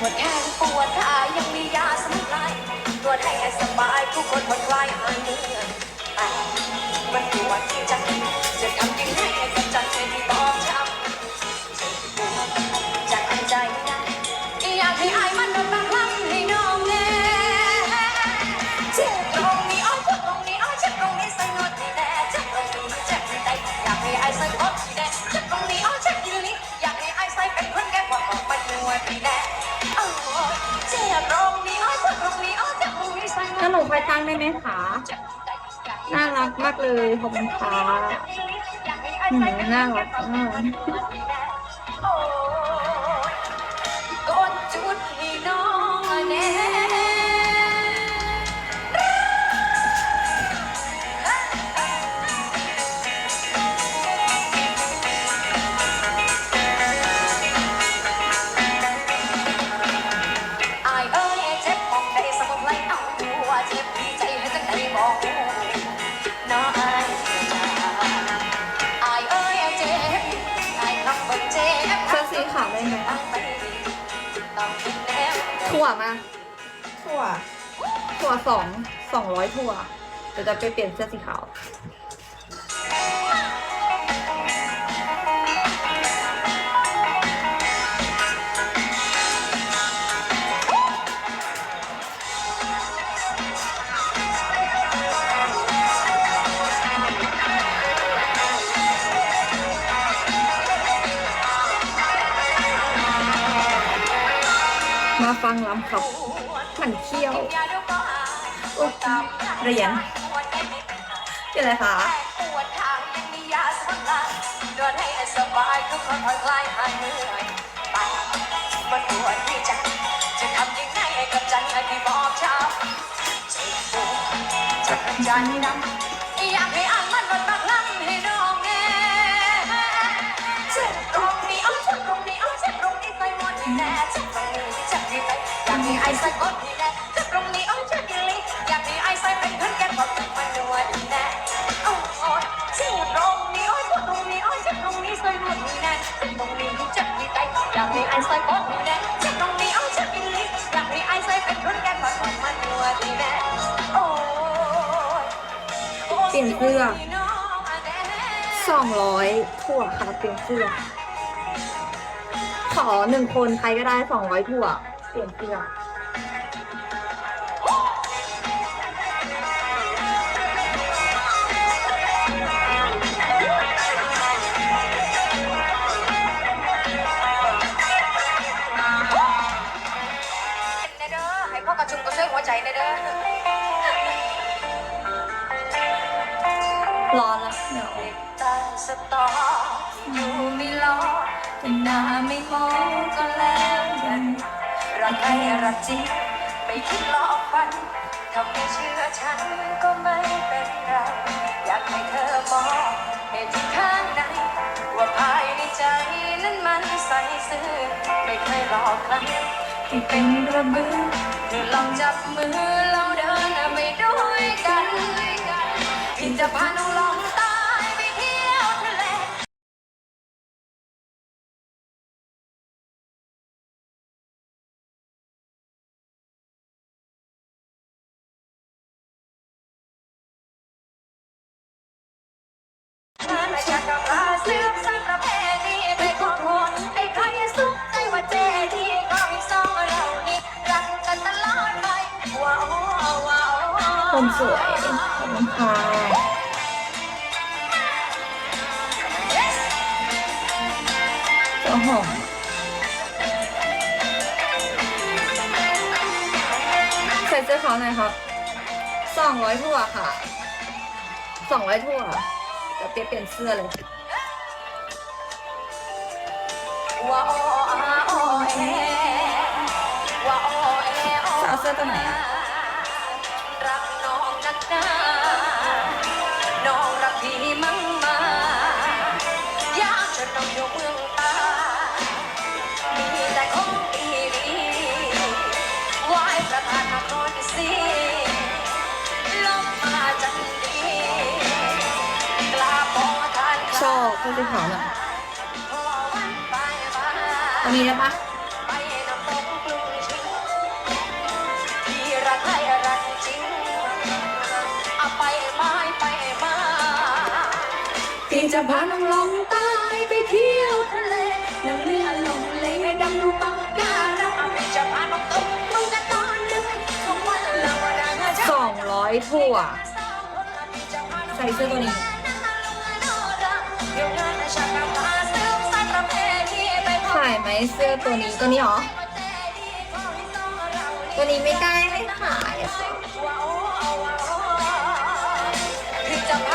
ปวดแข้งปวดขา หนูไปตั้งได้ไหมคะน่ารักมากเลยขอบคุณค่ะน่ารักมาก ตัวเจ็บที่ใจให้จังใดบอกน้ออายจ้าอายเอ้ยเจ็บอายคำเบิ่งเจ็บเสื้อสีขาวได้ไหมต้องไปต้องคิดแน่ถั่วมาถั่วถั่วสองสองร้อยถั่วเดี๋ยวจะไปเปลี่ยนเสื้อสีขาว มาฟังลำครับมันเขี้ยวโอุ๊ยเรียญเป็นอะไรคะปวดทางยังมียาสมุนไพรนวดให้สบายทุกคนผ่อนคลายหายเหนื่อยไปมันปวดที่ใจจะทำยังไงกับใจที่บอบช้ำเจ็บปวดจะทำใจดำอยากให้ อยากให้ไอ้ใส่กดนี่แน่เจ็บตรงนี้อ้อเจ็บที่ลิ้นอยากให้ไอ้ใส่เป็นเพื่อนกันพอตกมันนวดนี่แน่โอ้ยเจ็บตรงนี้โอ้ยปวดตรงนี้โอ้ยเจ็บตรงนี้ใส่หมดนี่แน่เจ็บตรงนี้เจ็บที่ใจอยากให้ไอ้ใส่กดนี่แน่เจ็บตรงนี้โอ้ยเจ็บที่ลิ้นอยากให้ไอ้ใส่เป็นเพื่อนกันพอตกมันนวดนี่แน่โอ้ยเปลี่ยนเสื้อสองร้อยถั่วค่ะเปลี่ยนเสื้อขอหนึ่งคนใครก็ได้สองร้อยถั่วเปลี่ยนเสื้อเชุ่มกระชวยหัวใจเด้อร้อนแล้วเหนียวเด็กตาสตออยู่ไม่รอแต่หน้าไม่มองก็แล้วกันรักใครรักจริงไม่คิดหลอกฟันถ้าไม่เชื่อฉันก็ไม่เป็นไรอยากให้เธอมองเหตุที่ข้างในว่าภายในใจนั้นมันใสซื่อไม่เคยหลอกใคร ที่เป็นกระบือเธอลองจับมือเราเดินไปด้วยกันที่จะพาน้องลอง ผมสวย ขอบคุณค่ะเจ้าหอมใส่เสื้อขาวหน่อยครับสองร้อยถั่วค่ะสองร้อยถั่วเดี๋ยวเปลี่ยนเปลี่ยนเสื้อเลยว้าวเอว้าวเอะเอาเสื้อตัวไหนอะ ต้อไปเผาละตรงนี้ได้ปะที่จะพาน้องลงใต้ไปเที่ยวทะเลนั่งเรือลงเลยให้ดำดูปะการังที่จะพาน้องตกลงกันตอนดึกทุกวันเรสองร้อยถั่วใส่เสื้อตัวนี้ มเสื้อตัวนี้ตัวนี้หรอ ตัวนี้ไม่ได้ไม่ขาย